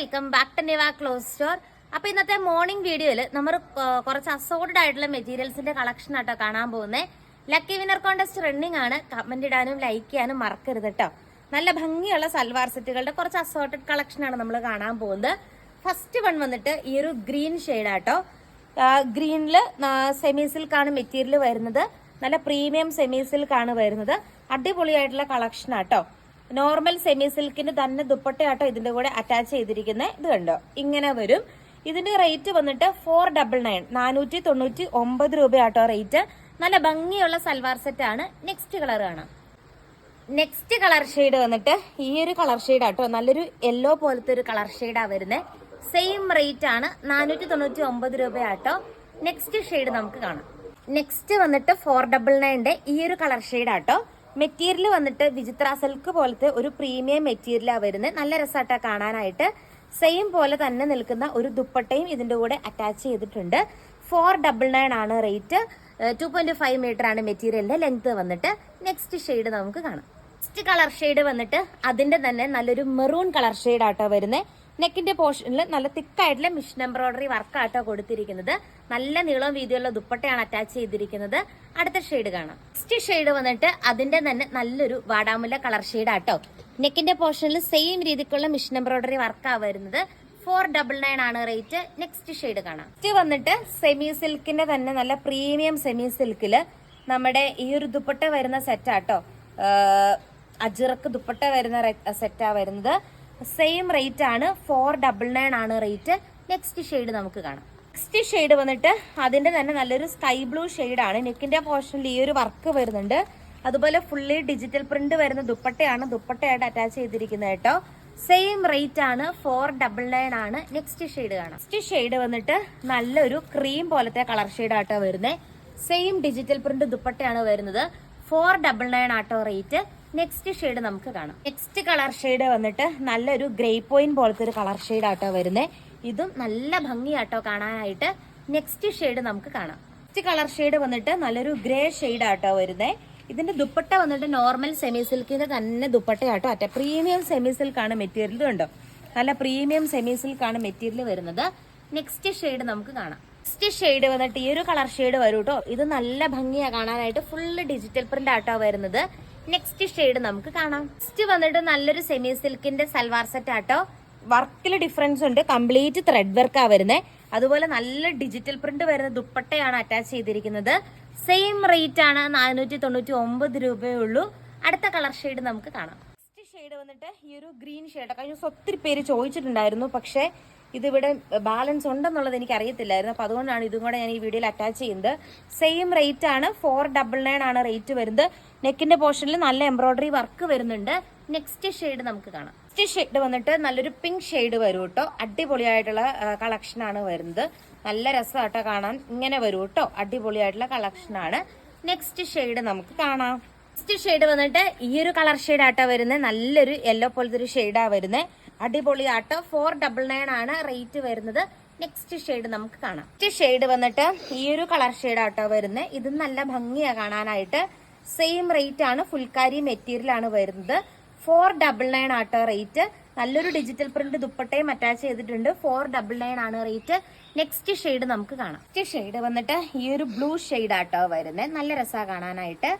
Welcome back to Niva clothes store അപ്പൊ ഇന്നത്തെ morning വീഡിയോയിൽ നമ്മൾ കുറച്ച് അസോർഡ് ആയിട്ടുള്ള മെറ്റീരിയൽസിന്റെ കളക്ഷൻ ആട്ടോ കാണാൻ പോകുന്നത് ലക്കി വിന്നർ കോണ്ടസ്റ്റ് റണ്ണിംഗ് ആണ്. കമന്റ് ഇടാനും ലൈക്ക് ചെയ്യാനും മറക്കരുത് കേട്ടോ നല്ല ഭംഗിയുള്ള സൽവാർ സെറ്റുകളുടെ കുറച്ച് അസോർട്ടഡ് കളക്ഷൻ ആണ് നമ്മൾ കാണാൻ പോകുന്നത്. ഫസ്റ്റ് വൺ വന്നിട്ട് ഈ ഒരു ഗ്രീൻ ഷെയ്ഡാട്ടോ ഗ്രീനിൽ സെമി സിൽക്കാണ് മെറ്റീരിയൽ വരുന്നത്. നല്ല പ്രീമിയം സെമി സിൽക്കാണ് വരുന്നത്. അടിപൊളിയായിട്ടുള്ള കളക്ഷൻ ആട്ടോ. നോർമൽ സെമി സിൽക്കിന് തന്നെ ദുപ്പട്ടയാട്ടോ ഇതിന്റെ കൂടെ അറ്റാച്ച് ചെയ്തിരിക്കുന്നത് ഇത് കണ്ടോ? ഇങ്ങനെ വരും. ഇതിന്റെ റേറ്റ് വന്നിട്ട് ഫോർ ഡബിൾ നയൻ നാനൂറ്റി തൊണ്ണൂറ്റി ഒമ്പത് രൂപയാട്ടോ റേറ്റ് നല്ല ഭംഗിയുള്ള സൽവാർ സെറ്റ് ആണ്. നെക്സ്റ്റ് കളർ ആണ് നെക്സ്റ്റ് കളർ ഷെയ്ഡ് വന്നിട്ട് ഈ ഒരു കളർ ഷെയ്ഡ് ആട്ടോ. നല്ലൊരു യെല്ലോ പോലത്തെ ഒരു കളർ ഷെയ്ഡാ വരുന്നത് സെയിം റേറ്റ് ആണ്. നാനൂറ്റി തൊണ്ണൂറ്റി ഒമ്പത് രൂപയാട്ടോ. നെക്സ്റ്റ് ഷെയ്ഡ് നമുക്ക് കാണാം. നെക്സ്റ്റ് വന്നിട്ട് ഫോർ ഡബിൾ നയന്റെ ഈ ഒരു കളർ ഷെയ്ഡ് ആട്ടോ. മെറ്റീരിയൽ വന്നിട്ട് വിചിത്ര സിൽക്ക് പോലത്തെ ഒരു പ്രീമിയം മെറ്റീരിയലാണ് വരുന്നത്. നല്ല രസമായിട്ടാണ് കാണാനായിട്ട്. സെയിം പോലെ തന്നെ നിൽക്കുന്ന ഒരു ദുപ്പട്ടയും ഇതിന്റെ കൂടെ അറ്റാച്ച് ചെയ്തിട്ടുണ്ട്. ഫോർ ഡബിൾ നയൻ ആണ് rate. Two point five metre ആണ് മെറ്റീരിയലിന്റെ ലെങ്ത് വന്നിട്ട്. നെക്സ്റ്റ് ഷെയ്ഡ് നമുക്ക് കാണാം. നെക്സ്റ്റ് കളർ ഷെയ്ഡ് വന്നിട്ട് അതിന്റെ തന്നെ നല്ലൊരു മെറൂൺ കളർ ഷെയ്ഡ് ആട്ടോ വരുന്നത് നെക്കിന്റെ പോർഷനിൽ നല്ല തിക്കായിട്ടുള്ള മിഷൻ എംബ്രോയിഡറി വർക്ക് ആട്ടോ കൊടുത്തിരിക്കുന്നത്. നല്ല നീളവും വീതിയുള്ള ദുപ്പട്ടയാണ് അറ്റാച്ച് ചെയ്തിരിക്കുന്നത്. അടുത്ത ഷെയ്ഡ് കാണാം. നെക്സ്റ്റ് ഷെയ്ഡ് വന്നിട്ട് അതിന്റെ തന്നെ നല്ലൊരു വാടാമുല്ല കളർ ഷെയ്ഡ് ആട്ടോ. നെക്കിന്റെ പോർഷനിൽ സെയിം രീതിക്കുള്ള മിഷൻ എംബ്രോയിഡറി വർക്കാ വരുന്നത്. ഫോർ ഡബിൾ നയൻ ആണ് റേറ്റ് നെക്സ്റ്റ് ഷെയ്ഡ് കാണാം. നെക്സ്റ്റ് വന്നിട്ട് സെമി സിൽക്കിന്റെ തന്നെ നല്ല പ്രീമിയം സെമി സിൽക്കിൽ നമ്മുടെ ഈ ഒരു ദുപ്പട്ട വരുന്ന സെറ്റാട്ടോ അജിറക്ക് ദുപ്പട്ട വരുന്ന സെറ്റാ വരുന്നത്. സെയിം റേറ്റ് ആണ് ഫോർ ഡബിൾ നയൻ ആണ് റേറ്റ് നെക്സ്റ്റ് ഷെയ്ഡ് നമുക്ക് കാണാം. നെക്സ്റ്റ് ഷെയ്ഡ് വന്നിട്ട് അതിന്റെ തന്നെ നല്ലൊരു സ്കൈ ബ്ലൂ ഷെയ്ഡ് ആണ്. നെക്കിന്റെ പോർഷനിൽ ഈ ഒരു വർക്ക് വരുന്നുണ്ട്. അതുപോലെ ഫുള്ളി ഡിജിറ്റൽ പ്രിന്റ് വരുന്ന ദുപ്പട്ടയാണ് ദുപ്പട്ടയായിട്ട് അറ്റാച്ച് ചെയ്തിരിക്കുന്നത് കേട്ടോ. സെയിം റേറ്റ് ആണ് ഫോർ ഡബിൾ നയൻ ആണ്. നെക്സ്റ്റ് ഷെയ്ഡ് കാണാം. നെക്സ്റ്റ് ഷെയ്ഡ് വന്നിട്ട് നല്ലൊരു ക്രീം പോലത്തെ കളർ ഷെയ്ഡ് ആട്ടോ വരുന്നത് സെയിം ഡിജിറ്റൽ പ്രിന്റ് ദുപ്പട്ടയാണ് വരുന്നത്. ഫോർ ഡബിൾ നയൻ ആട്ടോ റേറ്റ് നെക്സ്റ്റ് ഷെയ്ഡ് നമുക്ക് കാണാം. നെക്സ്റ്റ് കളർ ഷെയ്ഡ് വന്നിട്ട് നല്ലൊരു ഗ്രേ പോയിന്റ് പോലത്തെ ഒരു കളർ ഷെയ്ഡ് ആട്ടോ വരുന്നത് ഇതും നല്ല ഭംഗിയാട്ടോ കാണാനായിട്ട് നെക്സ്റ്റ് ഷെയ്ഡ് നമുക്ക് കാണാം. നെക്സ്റ്റ് കളർ ഷെയ്ഡ് വന്നിട്ട് നല്ലൊരു ഗ്രേ ഷെയ്ഡ് ആട്ടോ വരുന്നത് ഇതിന്റെ ദുപ്പട്ട വന്നിട്ട് നോർമൽ സെമി സിൽക്കിന്റെ തന്നെ ദുപ്പട്ടയാട്ടോ. അറ്റ പ്രീമിയം സെമി സിൽക്കാണ് മെറ്റീരിയൽ ഉണ്ടോ നല്ല പ്രീമിയം സെമി സിൽക്കാണ് മെറ്റീരിയൽ വരുന്നത്. നെക്സ്റ്റ് ഷെയ്ഡ് നമുക്ക് കാണാം. നെക്സ്റ്റ് ഷെയ്ഡ് വന്നിട്ട് ഈ ഒരു കളർ ഷെയ്ഡ് വരും കേട്ടോ ഇത് നല്ല ഭംഗിയാണ് കാണാനായിട്ട്. ഫുള്ള് ഡിജിറ്റൽ പ്രിന്റ് ആട്ടോ വരുന്നത്. നെക്സ്റ്റ് ഷെയ്ഡ് നമുക്ക് കാണാം. നെക്സ്റ്റ് വന്നിട്ട് നല്ലൊരു സെമി സിൽക്കിന്റെ സൽവാർ സെറ്റ് ആട്ടോ. വർക്കിൽ ഡിഫറൻസ് ഉണ്ട്. കംപ്ലീറ്റ് ത്രെഡ് വർക്കാ വരുന്നത് അതുപോലെ നല്ല ഡിജിറ്റൽ പ്രിന്റ് വരുന്ന ദുപ്പട്ടയാണ് അറ്റാച്ച് ചെയ്തിരിക്കുന്നത്. സെയിം റേറ്റ് ആണ് നാനൂറ്റി തൊണ്ണൂറ്റി ഒമ്പത് രൂപയേ ഉള്ളൂ. അടുത്ത കളർ ഷെയ്ഡ് നമുക്ക് കാണാം. ഷെയ്ഡ് വന്നിട്ട് ഈ ഒരു ഗ്രീൻ ഷെയ്ഡ് കഴിഞ്ഞ ദിവസം ഒത്തിരി പേര് ചോദിച്ചിട്ടുണ്ടായിരുന്നു. പക്ഷേ ഇതിവിടെ ബാലൻസ് ഉണ്ടെന്നുള്ളത് എനിക്ക് അറിയത്തില്ലായിരുന്നു അപ്പോൾ അതുകൊണ്ടാണ് ഇതും കൂടെ ഞാൻ ഈ വീഡിയോയിൽ അറ്റാച്ച് ചെയ്യുന്നത്. സെയിം റേറ്റ് ആണ്. ഫോർ ഡബിൾ നയൻ ആണ് റേറ്റ് വരുന്നത്. നെക്കിന്റെ പോർഷനിൽ നല്ല എംബ്രോയിഡറി വർക്ക് വരുന്നുണ്ട്. നെക്സ്റ്റ് ഷെയ്ഡ് നമുക്ക് കാണാം. നെക്സ്റ്റ് ഷെയ്ഡ് വന്നിട്ട് നല്ലൊരു പിങ്ക് ഷെയ്ഡ് വരും കേട്ടോ അടിപൊളിയായിട്ടുള്ള കളക്ഷൻ ആണ് വരുന്നത്. നല്ല രസമാട്ടോ കാണാൻ. ഇങ്ങനെ വരും കേട്ടോ അടിപൊളിയായിട്ടുള്ള കളക്ഷൻ ആണ്. നെക്സ്റ്റ് ഷെയ്ഡ് നമുക്ക് കാണാം. നെക്സ്റ്റ് ഷെയ്ഡ് വന്നിട്ട് ഈ ഒരു കളർ ഷെയ്ഡ് ആട്ടോ വരുന്നത് നല്ലൊരു യെല്ലോ പോലത്തെ ഒരു ഷെയ്ഡാ വരുന്നത് അടിപൊളി ആട്ടോ. ഫോർ ഡബിൾ നയൻ ആണ് റേറ്റ് വരുന്നത്. നെക്സ്റ്റ് ഷെയ്ഡ് നമുക്ക് കാണാം. നെക്സ്റ്റ് ഷെയ്ഡ് വന്നിട്ട് ഈ ഒരു കളർ ഷെയ്ഡ് ആട്ടോ വരുന്നത് ഇത് നല്ല ഭംഗിയാ കാണാനായിട്ട്. സെയിം റേറ്റ് ആണ്. ഫുൾക്കാരി മെറ്റീരിയൽ ആണ് വരുന്നത്. ഫോർ ഡബിൾ നയൻ ആട്ടോ റേറ്റ് നല്ലൊരു ഡിജിറ്റൽ പ്രിന്റ് ദുപ്പട്ടയും അറ്റാച്ച് ചെയ്തിട്ടുണ്ട്. ഫോർ ഡബിൾ നയൻ ആണ് റേറ്റ് നെക്സ്റ്റ് ഷെയ്ഡ് നമുക്ക് കാണാം. നെക്സ്റ്റ് ഷെയ്ഡ് വന്നിട്ട് ഈ ഒരു ബ്ലൂ ഷെയ്ഡ് ആട്ടോ വരുന്നത് നല്ല രസമാണ് കാണാനായിട്ട്.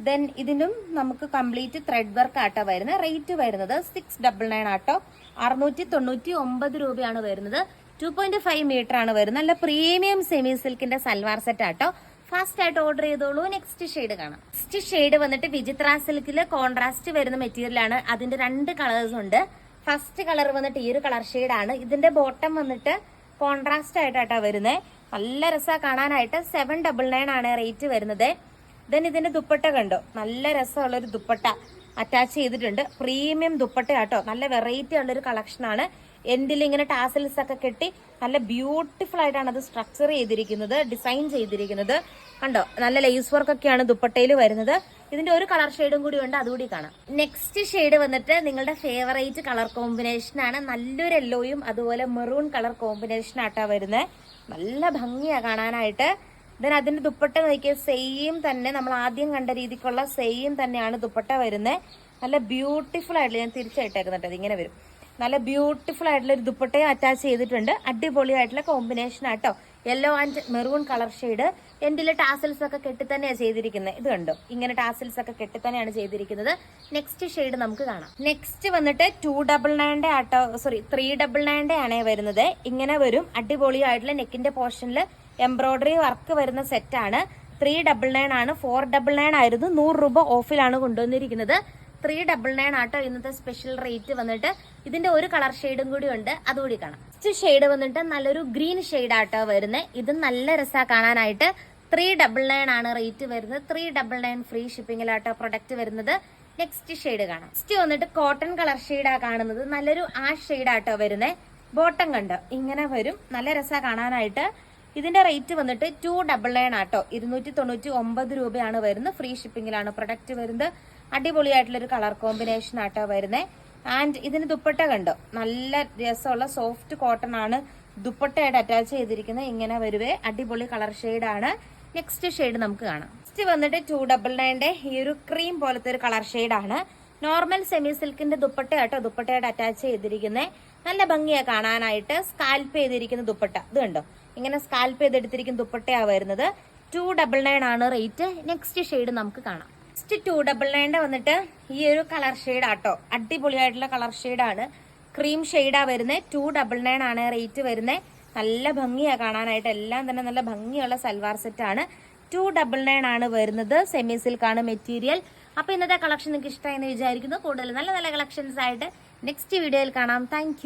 ദെൻ ഇതിനും നമുക്ക് കംപ്ലീറ്റ് ത്രെഡ് വർക്ക് ആട്ടോ വരുന്നത്. റേറ്റ് വരുന്നത് സിക്സ് ഡബിൾ നയൻ ആട്ടോ. അറുന്നൂറ്റി തൊണ്ണൂറ്റി ഒമ്പത് രൂപയാണ് വരുന്നത്. ടു പോയിന്റ് ഫൈവ് മീറ്റർ ആണ് വരുന്നത്. നല്ല പ്രീമിയം സെമി സിൽക്കിന്റെ സൽവാർ സെറ്റ് ആട്ടോ. ഫാസ്റ്റ് ആയിട്ട് ഓർഡർ ചെയ്തോളൂ. നെക്സ്റ്റ് ഷെയ്ഡ് കാണാം. നെക്സ്റ്റ് ഷെയ്ഡ് വന്നിട്ട് വിചിത്ര സിൽക്കിൽ കോൺട്രാസ്റ്റ് വരുന്ന മെറ്റീരിയൽ ആണ്. അതിന്റെ രണ്ട് കളേഴ്സ് ഉണ്ട്. ഫസ്റ്റ് കളർ വന്നിട്ട് ഈ ഒരു കളർ ആണ്. ഇതിന്റെ ബോട്ടം വന്നിട്ട് കോൺട്രാസ്റ്റ് ആയിട്ടാട്ടോ വരുന്നത് നല്ല രസമാണ് കാണാനായിട്ട്. സെവൻ ഡബിൾ നയൻ ആണ് റേറ്റ് വരുന്നത്. ദെൻ ഇതിന്റെ ദുപ്പട്ട കണ്ടോ? നല്ല രസമുള്ള ഒരു ദുപ്പട്ട അറ്റാച്ച് ചെയ്തിട്ടുണ്ട്. പ്രീമിയം ദുപ്പട്ട ആട്ടോ നല്ല വെറൈറ്റി ഉള്ളൊരു കളക്ഷൻ ആണ്. എൻഡിൽ ഇങ്ങനെ ടാസൽസ് ഒക്കെ കെട്ടി നല്ല ബ്യൂട്ടിഫുൾ ആയിട്ടാണ് അത് സ്ട്രക്ചർ ചെയ്തിരിക്കുന്നത് ഡിസൈൻ ചെയ്തിരിക്കുന്നത്. കണ്ടോ? നല്ല ലേസ് വർക്ക് ഒക്കെയാണ് ദുപ്പട്ടയിൽ വരുന്നത്. ഇതിന്റെ ഒരു കളർ ഷെയ്ഡും കൂടി ഉണ്ട്. അതുകൂടി കാണാം. നെക്സ്റ്റ് ഷെയ്ഡ് വന്നിട്ട് നിങ്ങളുടെ ഫേവറേറ്റ് കളർ കോമ്പിനേഷൻ ആണ്. നല്ലൊരു യെല്ലോയും അതുപോലെ മെറൂൺ കളർ കോമ്പിനേഷൻ ആട്ടാ വരുന്നത്. നല്ല ഭംഗിയാ കാണാനായിട്ട്. ദെൻ അതിന്റെ ദുപ്പട്ട നോക്കിയാൽ സെയിം തന്നെ നമ്മൾ ആദ്യം കണ്ട രീതിക്കുള്ള സെയിം തന്നെയാണ് ദുപ്പട്ട വരുന്നത് നല്ല ബ്യൂട്ടിഫുൾ ആയിട്ടുള്ള ഞാൻ തിരിച്ചായിട്ടേക്കുന്നുണ്ട് അതിങ്ങനെ വരും. നല്ല ബ്യൂട്ടിഫുൾ ആയിട്ടുള്ള ഒരു ദുപ്പട്ടയും അറ്റാച്ച് ചെയ്തിട്ടുണ്ട്. അടിപൊളിയായിട്ടുള്ള കോമ്പിനേഷൻ ആട്ടോ. Yellow and maroon colour shade എൻഡിലെ tassels ഒക്കെ കെട്ടി തന്നെയാണ് ചെയ്തിരിക്കുന്നത് ഇത് കണ്ടോ? ഇങ്ങനെ ടാസൽസ് ഒക്കെ കെട്ടി തന്നെയാണ് ചെയ്തിരിക്കുന്നത്. നെക്സ്റ്റ് ഷെയ്ഡ് നമുക്ക് കാണാം. നെക്സ്റ്റ് വന്നിട്ട് ടു ഡബിൾ നയന്റെ ആട്ടോ സോറി ത്രീ ഡബിൾ നയന്റെ ആണേ വരുന്നത്. ഇങ്ങനെ വരും. അടിപൊളിയായിട്ടുള്ള നെക്കിന്റെ പോർഷനിൽ എംബ്രോയിഡറി വർക്ക് വരുന്ന സെറ്റാണ്. ത്രീ ഡബിൾ നയൻ ആണ്. ഫോർ ഡബിൾ നയൻ ആയിരുന്നു. നൂറ് രൂപ ഓഫിലാണ് കൊണ്ടുവന്നിരിക്കുന്നത്. ത്രീ ഡബിൾ നയൻ ആട്ടോ ഇന്നത്തെ സ്പെഷ്യൽ റേറ്റ് വന്നിട്ട്. ഇതിന്റെ ഒരു കളർ ഷെയ്ഡും കൂടി ഉണ്ട്. അതുകൂടി കാണാം. നെക്സ്റ്റ് ഷെയ്ഡ് വന്നിട്ട് നല്ലൊരു ഗ്രീൻ ഷെയ്ഡ് ആട്ടോ വരുന്നത് ഇത് നല്ല രസാ കാണാനായിട്ട്. ത്രീ ഡബിൾ നയൻ ആണ് റേറ്റ് വരുന്നത്. ത്രീ ഡബിൾ നയൻ ഫ്രീ ഷിപ്പിംഗിലാട്ടോ പ്രൊഡക്റ്റ് വരുന്നത്. നെക്സ്റ്റ് ഷെയ്ഡ് കാണാം. നെക്സ്റ്റ് വന്നിട്ട് കോട്ടൺ കളർ ഷെയ്ഡാ കാണുന്നത്. നല്ലൊരു ആ ഷെയ്ഡാട്ടോ വരുന്നത് ബോട്ടം കണ്ടോ? ഇങ്ങനെ വരും. നല്ല രസാ കാണാനായിട്ട്. ഇതിന്റെ റേറ്റ് വന്നിട്ട് ടു ഡബിൾ നയൻ ആട്ടോ. ഇരുന്നൂറ്റി തൊണ്ണൂറ്റി ഒമ്പത് രൂപയാണ് വരുന്നത്. ഫ്രീ ഷിപ്പിംഗിലാണ് പ്രൊഡക്റ്റ് വരുന്നത്. അടിപൊളിയായിട്ടുള്ള ഒരു കളർ കോമ്പിനേഷൻ ആട്ടോ വരുന്നത് ആൻഡ് ഇതിന് ദുപ്പട്ട കണ്ടോ? നല്ല രസമുള്ള സോഫ്റ്റ് കോട്ടൺ ആണ്. ദുപ്പട്ടയായിട്ട് അറ്റാച്ച് ചെയ്തിരിക്കുന്നത്. ഇങ്ങനെ വരുവേ. അടിപൊളി കളർ ആണ്. നെക്സ്റ്റ് ഷെയ്ഡ് നമുക്ക് കാണാം. നെക്സ്റ്റ് വന്നിട്ട് ടു ഡബിൾ നയന്റെ ഈ ഒരു ക്രീം പോലത്തെ ഒരു കളർ ആണ്. നോർമൽ സെമി സിൽക്കിന്റെ ദുപ്പട്ടയാട്ടോ ദുപ്പട്ടയായിട്ട് അറ്റാച്ച് ചെയ്തിരിക്കുന്നത് നല്ല ഭംഗിയാണ് കാണാനായിട്ട്. സ്കാൽപ്പ് ചെയ്തിരിക്കുന്ന ദുപ്പട്ട. ഇത് കണ്ടോ? ഇങ്ങനെ സ്കാൽപ്പ് ചെയ്തെടുത്തിരിക്കുന്ന ദുപ്പട്ടയാ വരുന്നത്. ടു ഡബിൾ നയൻ ആണ് റേറ്റ് നെക്സ്റ്റ് ഷെയ്ഡ് നമുക്ക് കാണാം. നെക്സ്റ്റ് ടു ഡബിൾ നയന്റെ വന്നിട്ട് ഈ ഒരു കളർ ഷെയ്ഡ് ആട്ടോ. അടിപൊളിയായിട്ടുള്ള കളർ ഷെയ്ഡാണ് ക്രീം ഷെയ്ഡാ വരുന്നത് ടു ഡബിൾ നയൻ ആണ് റേറ്റ് വരുന്നത് നല്ല ഭംഗിയാണ് കാണാനായിട്ട്. എല്ലാം തന്നെ നല്ല ഭംഗിയുള്ള സൽവാർ സെറ്റാണ് ടു ഡബിൾ നയൻ ആണ് വരുന്നത്. സെമി സിൽക്കാണ് മെറ്റീരിയൽ അപ്പോൾ ഇന്നത്തെ കളക്ഷൻ നിങ്ങൾക്ക് ഇഷ്ടമായി എന്ന് വിചാരിക്കുന്നു. കൂടുതൽ നല്ല നല്ല കളക്ഷൻസ് ആയിട്ട് നെക്സ്റ്റ് വീഡിയോയിൽ കാണാം. താങ്ക്